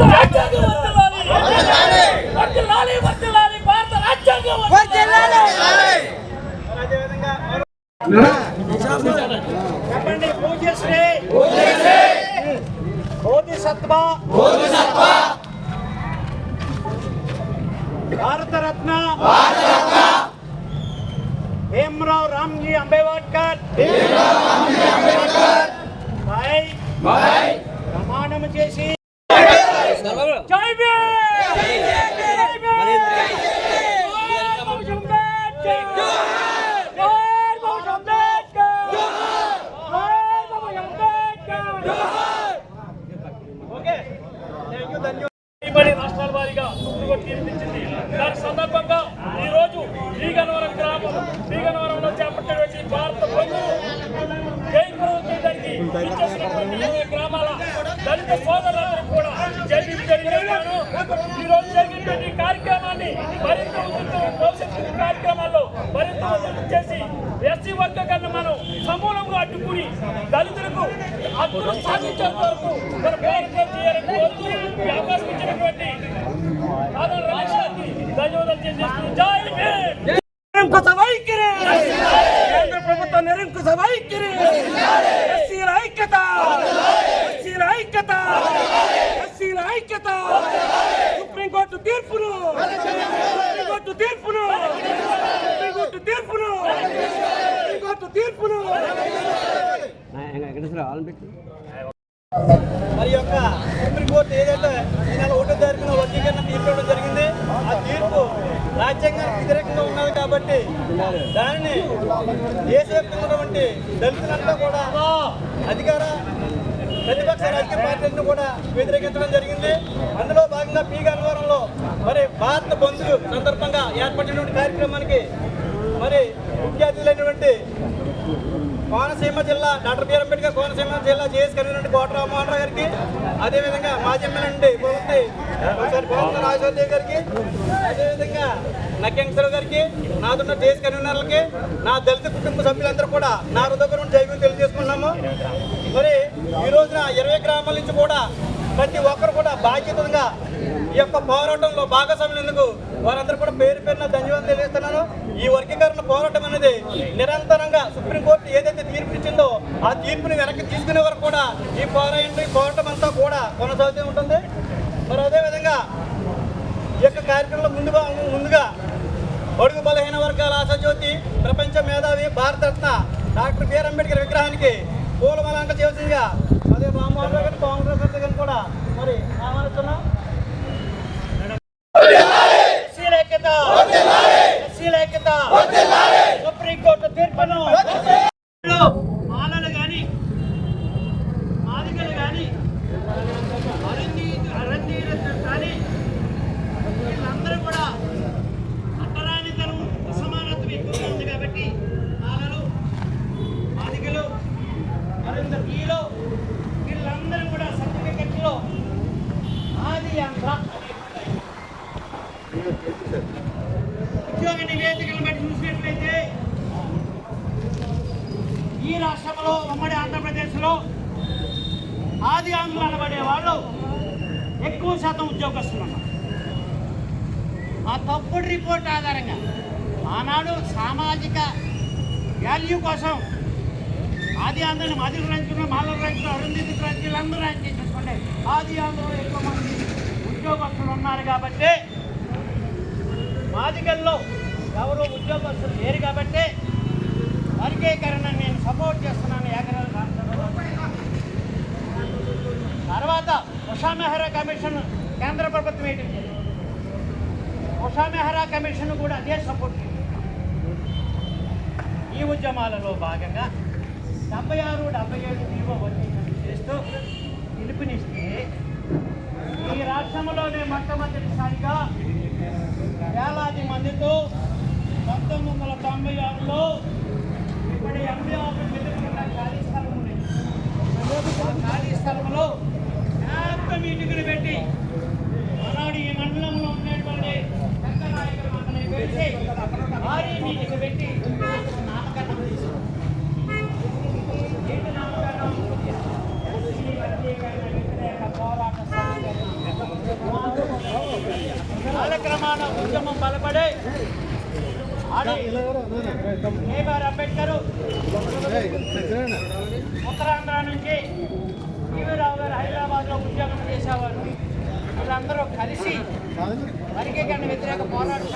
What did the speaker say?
రాజ్యాంగం వర్ధిల్లాలి. వర్ధిల్లాలి, వర్ధిల్లాలి, భారత రాజ్యాంగం వర్ధిల్లాలి. చెప్పండి పూజ్యశ్రీ బోధిసత్వ భారతరత్న భీమరావు రామ్జీ అంబేద్కర్ పై ప్రమాణం రాష్ట్రాల వారీగా సుప్రీంకోర్టు దాని సందర్భంగా ఈ రోజు గ్రామం శ్రీగన్నవరంలో చేపట్టినటువంటి భారత బంధు జైపూర్ చేయడానికి ఇచ్చేసినటువంటి ఇరవై గ్రామాల దళిత సోదరులందరూ కూడా జైలు జరిగినాను ఈ రోజు జరిగినటువంటి కార్యక్రమాన్ని మరింత ఉధృతం భవిష్యత్తు కార్యక్రమాల్లో చేసి ఎస్సీ వర్గకరణ మనం సమూలంగా అడ్డుకుని దళితులకు హక్కులు సాధించేంత వరకు మన పోరాటం చేయాలని కోరుతూ అవకాశం ఇచ్చినటువంటి రాష్ట్రానికి ధన్యవాదాలు తెలియజేస్తూ నిరంకుశ వైఖరి! కేంద్ర ప్రభుత్వ నిరంకుశ వైఖరి! ఎస్సీల ఐక్యత! ఎస్సీల ఐక్యత! ఎస్సీల ఐక్యత! సుప్రీంకోర్టు తీర్పును! సుప్రీంకోర్టు తీర్పును సుప్రీంకోర్టు తీర్పును సుప్రీంకోర్టు తీర్పును మరి యొక్క సుప్రీంకోర్టు ఏదైతే ఈ నెల ఒకటో తారీఖున వర్గీకరణ తీర్చడం జరిగింది ఆ తీర్పు రాజ్యాంగానికి వ్యతిరేకంగా ఉన్నది కాబట్టి దానిని దేశవ్యాప్తంగా ఉన్నటువంటి దళితులంతా కూడా అధికార ప్రతిపక్ష రాజకీయ పార్టీలను కూడా వ్యతిరేకించడం జరిగింది. అందులో భాగంగా పీ గన్నవరంలో మరి భారత బంధు సందర్భంగా ఏర్పడినటువంటి కార్యక్రమానికి మరి ముఖ్య అతిథులైనటువంటి కోనసీమ జిల్లా డాక్టర్ బిఆర్ అంబేద్కర్ కోనసీమ జిల్లా జేఎస్ కన్వీనర్ కోట రామోహన్ రావు గారికి అదేవిధంగా మాజీ ఎమ్మెల్యే నుండి భూమతి ఒకసారి రాజశేఖర్ గారికి అదేవిధంగా నక్కెంకర్ గారికి నాదున్న జేఎస్ కన్వీనర్లకి నా దళిత కుటుంబ సభ్యులందరూ కూడా నా హృదయ నుండి జైవ్యం తెలియజేసుకున్నాము మరి ఈ రోజున ఇరవై గ్రామాల నుంచి కూడా ప్రతి ఒక్కరు కూడా బాధ్యతగా ఈ యొక్క పోరాటంలో భాగస్వామ్యులందుకు వారందరూ కూడా పేరు పేరున ధన్యవాదాలు తెలియజేస్తున్నాను. ఈ వర్గీకరణ పోరాటం అనేది నిరంతరంగా సుప్రీంకోర్టు ఏదైతే తీర్పు ఇచ్చిందో ఆ తీర్పుని వెనక్కి తీసుకునే వరకు కూడా ఈ పోరాటం ఈ పోరాటం అంతా కూడా కొనసాగుతూ ఉంటుంది. మరి అదేవిధంగా ఈ యొక్క కార్యక్రమంలో ముందుగా ముందుగా పొడుగు బలహీన వర్గాల ఆశాజ్యోతి ప్రపంచ మేధావి భారతరత్న డాక్టర్ బిఆర్ అంబేద్కర్ విగ్రహానికి పూలమాలంక చేసిందిగా అదే రామ్మోహన్ రావు గారు కాంగ్రెస్ గారిని కూడా మరి ఆహ్వానిస్తున్నాం ఎస్సీల ఐక్యత ఎస్సీల ఐక్యత సుప్రీంకోర్టు తీర్పును మాలలు కానీ మాదిగలు కానీ అరణ్యీయులు కానీ వీళ్ళందరూ కూడా అట్టరానితనం అసమానత్వం ఎక్కువగా ఉంది కాబట్టి మాలలు మాదిగలు అరుంధతీయులు వీళ్ళందరూ కూడా సర్టిఫికెట్లో ఆది ఆంధ్ర ఉద్యోగ నివేదికలను బట్టి చూసినట్లయితే ఈ రాష్ట్రంలో ఉమ్మడి ఆంధ్రప్రదేశ్లో ఆది ఆంధ్రులు అనబడే వాళ్ళు ఎక్కువ శాతం ఉద్యోగస్తులు ఉన్నారు ఆ తప్పుడు రిపోర్ట్ ఆధారంగా ఆనాడు సామాజిక వాల్యూ కోసం ఆది ఆంధ్రని మధుర ర్యాంకులు మాల ర్యాంకులు అరుంధతి ర్యాంకులు అందరూ ర్యాంక్ చేసుకుంటే ఆది ఆంధ్రలో ఎక్కువ మంది ఉద్యోగస్తులు ఉన్నారు కాబట్టి మాదిగల్లో ఎవరు ఉద్యోగస్తులు లేరు కాబట్టి వర్గీకరణ నేను సపోర్ట్ చేస్తున్నాను. ఏకరాలు తర్వాత ఉషా మెహ్రా కమిషన్ కేంద్ర ప్రభుత్వం ఏంటి ఉషా మెహ్రా కమిషన్ కూడా అదే సపోర్ట్ ఈ ఉద్యమాలలో భాగంగా డెబ్బై ఆరు డెబ్బై ఏడు జీవో చేస్తూ పిలుపునిస్తే ఈ రాష్ట్రంలోనే మొట్టమొదటిసారిగా వేలాది మందితో పంతొమ్మిది వందల తొంభై ఆరులో ఇప్పుడు ఎంపీ ఆఫీస్ ఆ ఖాళీ స్థలంలో పెద్ద మీటింగులు పెట్టి ఆనాడు ఈ మండలంలో ఉండేటువంటి శంకరనాయకుల మండలి పెట్టి భారీ మీటింగ్ పెట్టి నామకరణం చేశారు. కాలక్రమాన ఉద్యమం బలపడే కేఆర్ అంబేద్కర్. ఉత్తరాంధ్ర నుంచి రావు గారు హైదరాబాద్లో ఉద్యోగం చేసేవారు. వీళ్ళందరూ కలిసి వర్గీకరణ వ్యతిరేక పోరాటం